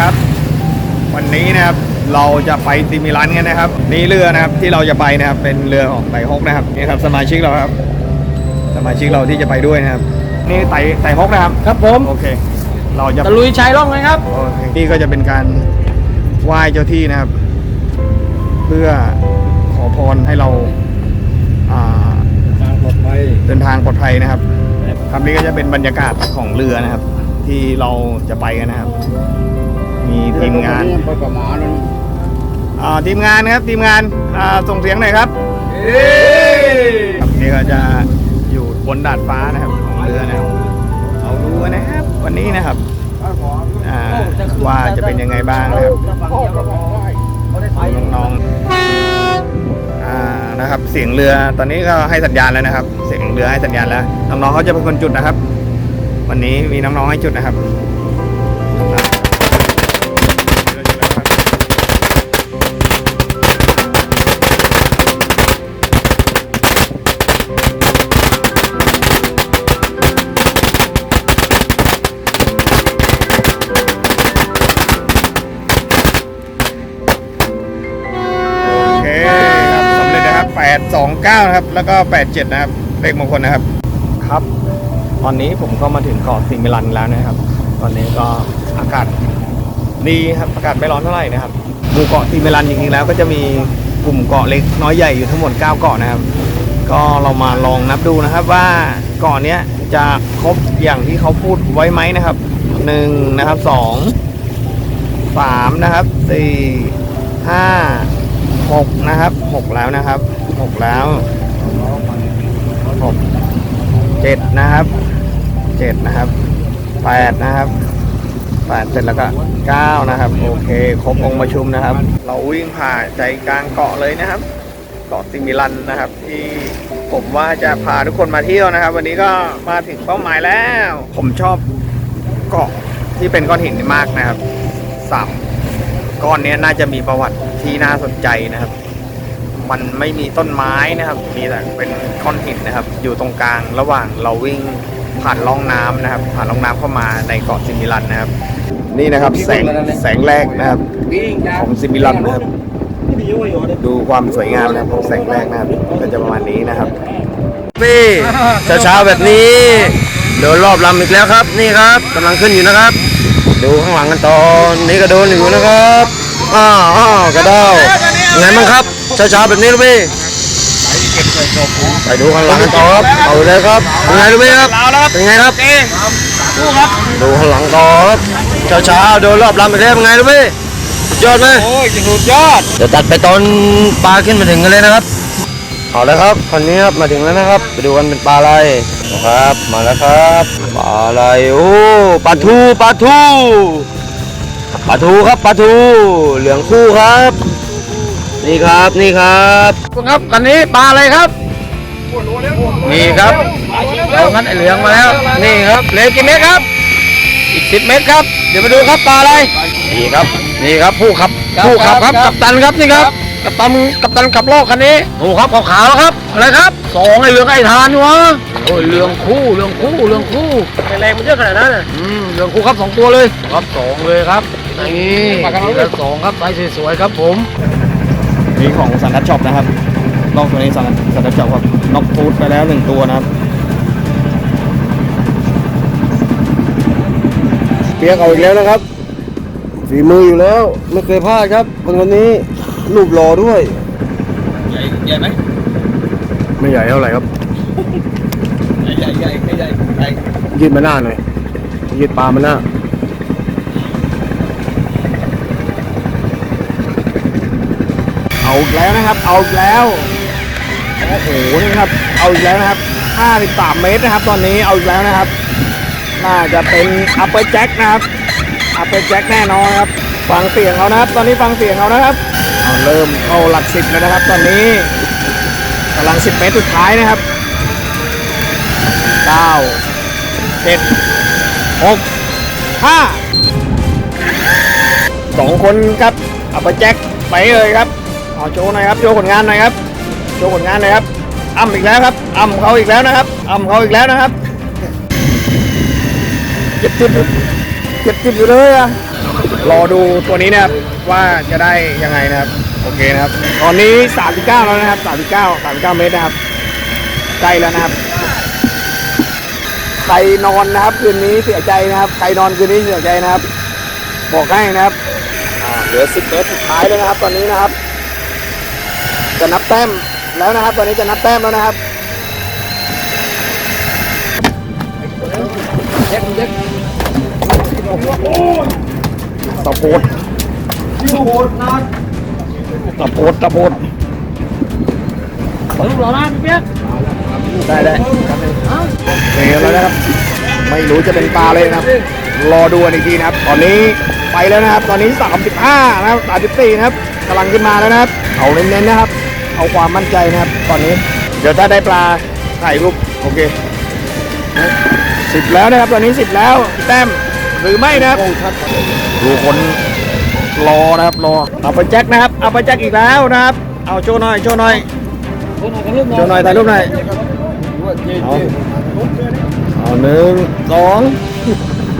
ครับ วันนี้นะครับเราจะไปซิมิลันกันนะครับ นี่เรือนะครับที่เราจะไปนะครับเป็นเรือของไต่ฮกนะครับนี่ครับสมาชิกเราครับ สมาชิกเราที่จะไปด้วยนะครับ นี่ไต่ไต่ฮกนะครับครับผมโอเค เราจะตะลุยชายล่องเลยครับโอเคนี่ก็จะเป็นการไหว้เจ้าที่นะครับ เพื่อขอพรให้เราอ่าทางปลอดภัยเดินทางปลอดภัยนะครับครับนี่ก็จะเป็นบรรยากาศของเรือนะครับ ที่เราจะไปกันนะครับ มีทีมงานไปกับหมานั่นอ่าทีมงานนะครับทีมงานอ่าส่งเสียงหน่อยครับครับนี่ก็จะอยู่บนดาดฟ้านะครับของเรือนะครับเอาดูกันนะครับ วันนี้นะครับอ่าว่าจะเป็นยังไงบ้างนะครับน้องๆอ่านะครับ เสียงเรือตอนนี้ก็ให้สัญญาณแล้วนะครับ เสียงเรือให้สัญญาณแล้วน้องๆเขาจะเป็นคนจุดนะครับ วันนี้มีน้องๆให้จุดนะครับครับ 29นะครับแล้วก็ 87 นะครับเลขมงคลนะครับ ครับ ตอนนี้ผมก็มาถึงเกาะสิมิลันแล้วนะครับ ตอนนี้ก็อากาศดีครับอากาศไม่ร้อนเท่าไหร่นะครับหมู่เกาะสิมิลันจริงๆแล้วก็จะมีกลุ่มเกาะเล็กน้อยใหญ่อยู่ทั้งหมด 9 เกาะนะครับ ก็เรามาลองนับดูนะครับว่าเกาะเนี้ยจะครบอย่างที่เขาพูดไว้ไหมนะครับหนึ่งนะครับสองสามนะครับสี่ห้าหกนะครับหกแล้วนะครับ หกแล้วหกเจ็ดนะครับเจ็ดนะครับแปดนะครับแปดเสร็จแล้วก็เก้านะครับ โอเค ครบองค์ประชุมนะครับ เราวิ่งผ่านใจกลางเกาะเลยนะครับเกาะซิมิลันนะครับ ที่ผมว่าจะพาทุกคนมาเที่ยวนะครับ วันนี้ก็มาถึงเป้าหมายแล้ว ผมชอบเกาะที่เป็นก้อนหินมากนะครับสามก้อนนี้น่าจะมีประวัติที่น่าสนใจนะครับ มันไม่มีต้นไม้นะครับ มีแต่เป็นก้อนหินนะครับ อยู่ตรงกลางระหว่างเราวิ่งผ่านร่องน้ำนะครับ ผ่านร่องน้ำเข้ามาในเกาะซิมิลันนะครับ นี่นะครับแสงแสงแรกนะครับ ของซิมิลันนะครับ ดูความสวยงามนะครับของแสงแรกนะครับก็จะประมาณนี้นะครับพี่เช้าๆแบบนี้เดินรอบลำอีกแล้วครับ นี่ครับกำลังขึ้นอยู่นะครับ ดูข้างหลังกันตอนนี้ก็โดนอยู่นะครับอ้าวอ้าวกระเด้ายังไงบ้างครับเช้าๆแบบนี้ลูกพี่ไปดูข้างหลังกันต่อครับเอาเลยครับเป็นไงลูกพี่ครับเป็นไงครับดูข้างหลังต่อครับเช้าๆโดนรอบลำอีกแล้วเป็นไงลูกพี่สุดยอดไหมโอ้ยสุดยอดเดี๋ยวตัดไปตอนปลาขึ้นมาถึงกันเลยนะครับเอาแล้วครับคนนี้ครับมาถึงแล้วนะครับ ไปดูกันเป็นปลาอะไรนะครับ มาแล้วครับปลาอะไรโอ้ปลาทูปลาทูปลาทูครับปลาทูเหลืองคู่ครับ นี่ครับนี่ครับครับกันนี้ปลาอะไรครับนี่ครับเอางั้นไอเหลืองมาแล้ว นี่ครับเหลือกี่เมตรครับ อีกสิบเมตรครับ เดี๋ยวมาดูครับปลาอะไร นี่ครับ นี่ครับผู้ขับครับผู้ขับครับครับ กัปตันครับนี่ครับ กัปตัน กัปตันขับโลกคันนี้โอ้ครับขาวๆครับ อะไรครับ สองไอเหลืองไอทานวะโอ้ยเหลืองคู่เหลืองคู่เหลืองคู่แรงมันเยอะขนาดนั้นอืมเหลืองคู่ครับสองตัวเลย ครับสองเลยครับ นี่นี่ละสองครับไซส์สวยๆครับผม นี่ของสันทัดช็อปนะครับนอกตัวนี้สันสันทัดช็อปครับนอกฟูดไปแล้วหนึ่งตัวนะครับเปียกเอาอีกแล้วนะครับฝีมืออยู่แล้วไม่เคยพลาดครับคนคนนี้รูปหล่อด้วย ใหญ่ใหญ่ไหมไม่ใหญ่เท่าไหร่ครับใหญ่ใหญ่ใหญ่ใหญ่ใหญ่ยืดมาหน้าหน่อยยืดปลามาหน้า เอาแล้วนะครับ เอาแล้วโอ้โหนี่ครับ เอาแล้วนะครับ 53 เมตรนะครับ ตอนนี้เอาแล้วนะครับ น่าจะเป็นอัปเปอร์แจ็คนะครับอัปเปอร์แจ็คแน่นอนครับ ฟังเสียงเขานะครับ ตอนนี้ฟังเสียงเขานะครับเอาเริ่มเข้าหลักสิบแล้วนะครับ ตอนนี้กำลัง 10 เมตรสุดท้ายนะครับ 9 7 6 5สองคนครับอัปเปอร์แจ็คไปเลยครับ เอาโชว์หน่อยครับโชว์ผลงานหน่อยครับโชว์ผลงานหน่อยครับอ้ำอีกแล้วครับอ้ำเขาอีกแล้วนะครับอ้ำเขาอีกแล้วนะครับเจ็บจิบอยู่เจ็บจิบอยู่เลยอะรอดูตัวนี้นะครับว่าจะได้ยังไงนะครับโอเคนะครับ ตอนนี้ 39 แล้วนะครับ 39 39 เมตรนะครับใกล้แล้วนะครับใครนอนนะครับคืนนี้เสียใจนะครับใครนอนคืนนี้เสียใจนะครับ บอกให้นะครับเหลือ10เมตรสุดท้ายแล้วนะครับ ตอนนี้นะครับ จะนับแต้มแล้วนะครับ ตอนนี้จะนับแต้มแล้วนะครับตะโพดตะโพดตะโพดลูกหล่อนะพี่เปี๊ยกได้ได้เีแล้วนะครับ ไม่รู้จะเป็นปลาเลยนะครับ รอดูกันอีกทีนะครับ ตอนนี้ไปแล้วนะครับ ตอนนี้ 35 นะครับ 34 นะครับกำลังขึ้นมาแล้วนะครับ เอาเน้นๆนะครับ เอาความมั่นใจนะครับ ตอนนี้ เดี๋ยวถ้าได้ปลาถ่ายรูปโอเคสิบแล้วนะครับ ตอนนี้สิบแล้วแต้มหรือไม่นะครับดูคนรอนะครับรอเอาไปแจ็คนะครับ เอาไปแจ็คอีกแล้วนะครับ เอาโชว์หน่อยโชว์หน่อยโชว์หน่อยถ่ายรูปหน่อยเอาเอาหนึ่งสอง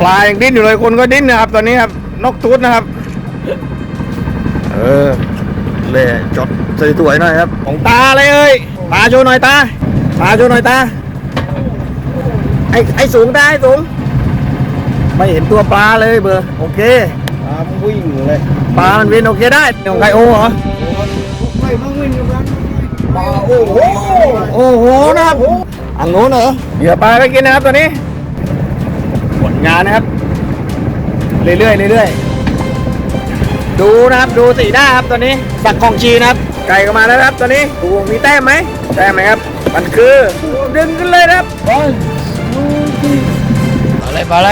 ปลายังดิ้นอยู่เลยคนก็ดิ้นนะครับ ตอนนี้ครับนกทุดนะครับ เออ เล่จดสวยๆหน่อยครับของตาเลยเอ้ยตาโชว์หน่อยตาตาโชว์หน่อยตาไอ้ไอ้สูงตาไอ้สูง ไม่เห็นตัวปลาเลยเบอร์โอเคตามวิ่งเลยปลามันวินโอเคได้ของใครโอ้เหรอไม่ต้องวิ่งกันมาโอ้โหโอ้โหนะครับอังโน้นเหรอเหยื่อปลาไปกินนะครับตัวนี้ผลงานนะครับเรื่อยๆเรื่อยๆ ดูนะครับดูสีหน้าครับตัวนี้สักของชีนะครับไก่ก็มาแล้วนะครับตัวนี้ดูมีแต้มไหมแต้มไหมครับ มันคือดึงขึ้นเลยนะครับอะไรปลาอะไร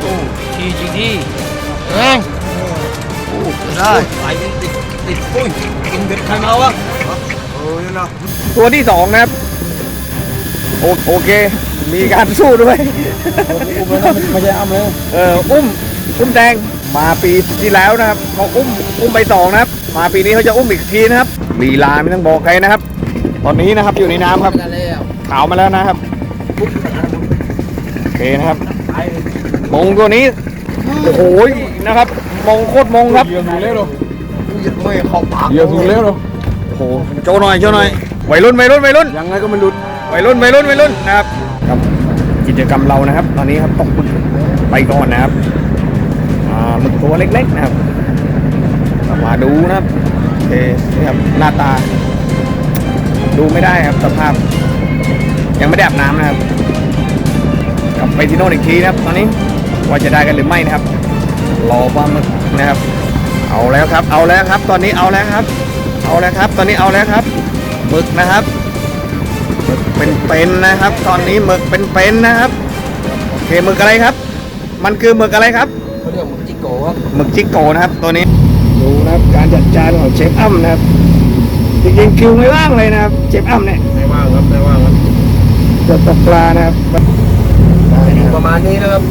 โอ้ทีจริงที่เอ้งโอ้ได้ไปติดติดปุ้ยกินเบ็ดใครมาวะตัวที่สองนะครับโอโอเค มีการสู้ด้วยไม่ใช่อ้ำเลยเอออุ้ม อุ้มแดงมาปีที่แล้วนะครับเขาอุ้มอุ้มไปสองนะครับ มาปีนี้เขาจะอุ้มอีกทีนะครับลีลาไม่ต้องบอกใครนะครับ ตอนนี้นะครับอยู่ในน้ำครับกันแล้วขาวมาแล้วนะครับโอเคนะครับ มงตัวนี้โอ้โหนะครับ มงโคตรมงครับเหยื่อสูงเร็วไม่เข้าปากเหยื่อสูงเร็วโอ้โหโจหน่อยโจหน่อยวัยรุ่นวัยรุ่นวัยรุ่นยังไงก็ไม่หลุดวัยรุ่นวัยรุ่นวัยรุ่นนะครับครับกิจกรรมเรานะครับ ตอนนี้ครับตกหมึกไปก่อนนะครับอ่า หมึกตัวเล็กๆนะครับมาดูนะครับโอเคนี่ครับหน้าตา ดูไม่ได้ครับสภาพ ยังไม่ได้อาบน้ำนะครับกลับไปที่โน่นอีกทีนะครับ ตอนนี้ว่าจะได้กันหรือไม่นะครับรอปลามึกนะครับ เอาแล้วครับ เอาแล้วครับ ตอนนี้เอาแล้วครับ เอาแล้วครับ ตอนนี้เอาแล้วครับหมึกนะครับหมึกเป็นเป็นๆนะครับ ตอนนี้หมึกเป็นเป็นๆนะครับโอเคหมึกอะไรครับ มันคือหมึกอะไรครับ ครับหมึกจิกโกนะครับตัวนี้ ดูนะครับการจัดจานของเชฟอ้ำนะครับจริงๆคิวไม่ว่างเลยนะครับเชฟอ้ำเนี่ยไม่ว่างครับไม่ว่างครับจะตกปลานะครับได้นะครับประมาณนี้นะครับ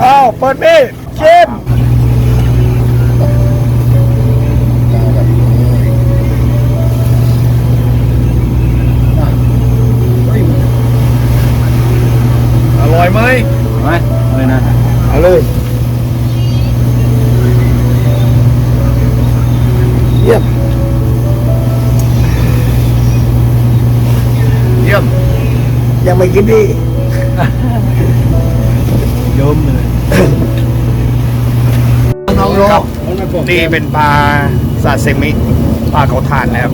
อ้าวเปิดพี่เชฟอร่อยไหม ไหมอะไรนะ เอาเลยเยี่ยมเยี่ยมยัง ไม่กินดีโยมเลยครับนี่เป็นปลาซาเซมิปลาเขาทานนะครับ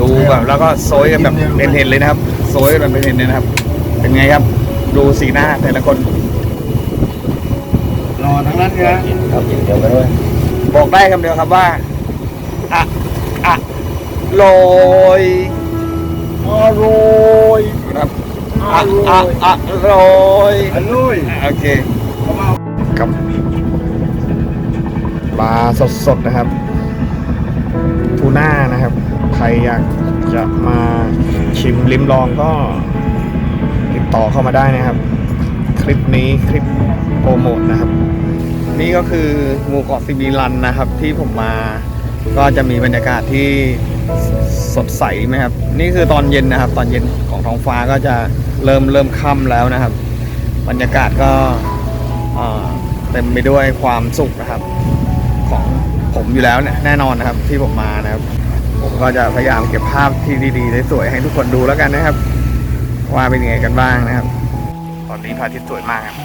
ดูแบบแล้วก็โซยกันแบบเห็นๆเลยนะครับโซยกันแบบเห็นๆเลยนะครับ เป็นไงครับ ดูสีหน้าแต่ละคนรอทั้งนั้นเลยครับเดี๋ยวไปด้วยบอกได้คำเดียวครับว่าอะอะลอย อร่อยครับอะอะอะลอยอร่อยโอเคครับปลาสดๆนะครับทูน่านะครับ ใครอยากจะมาชิมลิ้มลองก็ติดต่อเข้ามาได้นะครับ คลิปนี้คลิปโปรโมทนะครับ นี่ก็คือหมู่เกาะซิมิลันนะครับที่ผมมาก็จะมีบรรยากาศที่ สดใสไหมครับ นี่คือตอนเย็นนะครับ ตอนเย็นของท้องฟ้าก็จะเริ่มเริ่มค่ำแล้วนะครับ บรรยากาศก็เต็มไปด้วยความสุขนะครับ ของผมอยู่แล้วเนี่ยแน่นอนนะครับที่ผมมานะครับ ผมก็จะพยายามเก็บภาพที่ดีๆสวยๆให้ทุกคนดูแล้วกันนะครับ ว่าเป็นยังไงกันบ้างนะครับ ตอนนี้พระอาทิตย์สวยมากครับ